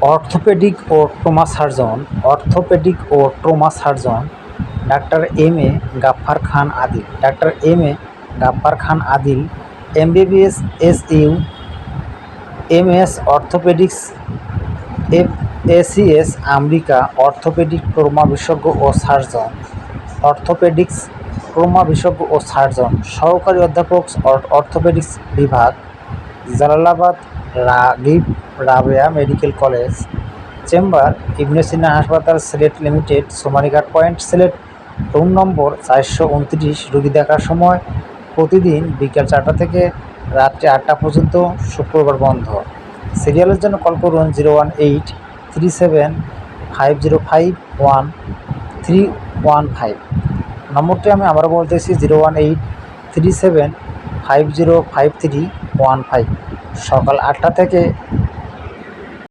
Orthopaedic ও trauma surgeon, orthopaedic O trauma surgeon, doctor M A Gaffar Khan Adil. Doctor M A Gaffar Khan Adil, MBBS S U M S orthopaedics, F ACS America, orthopaedic trauma বিশেষজ্ঞ ও surgeon, orthopaedics, trauma বিশেষজ্ঞ ও surgeon, সহকারী অধ্যাপক, orthopaedics বিভাগ Jalalabad, Ragib, Rabeya medical college, chamber, Ibne Sina হাসপাতাল, Sylhet limited Somarighat point, Sylhet room number চারশো উনত্রিশ, রুগী দেখার সময় প্রতিদিন বিকেল চারটা থেকে রাত্রি আটটা পর্যন্ত শুক্রবার বন্ধ। সিরিয়ালের জন্য কল করুন zero one eight three seven five zero five one three one five. নম্বরটি আমি আবারও বলতেছি zero one eight three seven five zero five three one five সকাল আটটা থেকে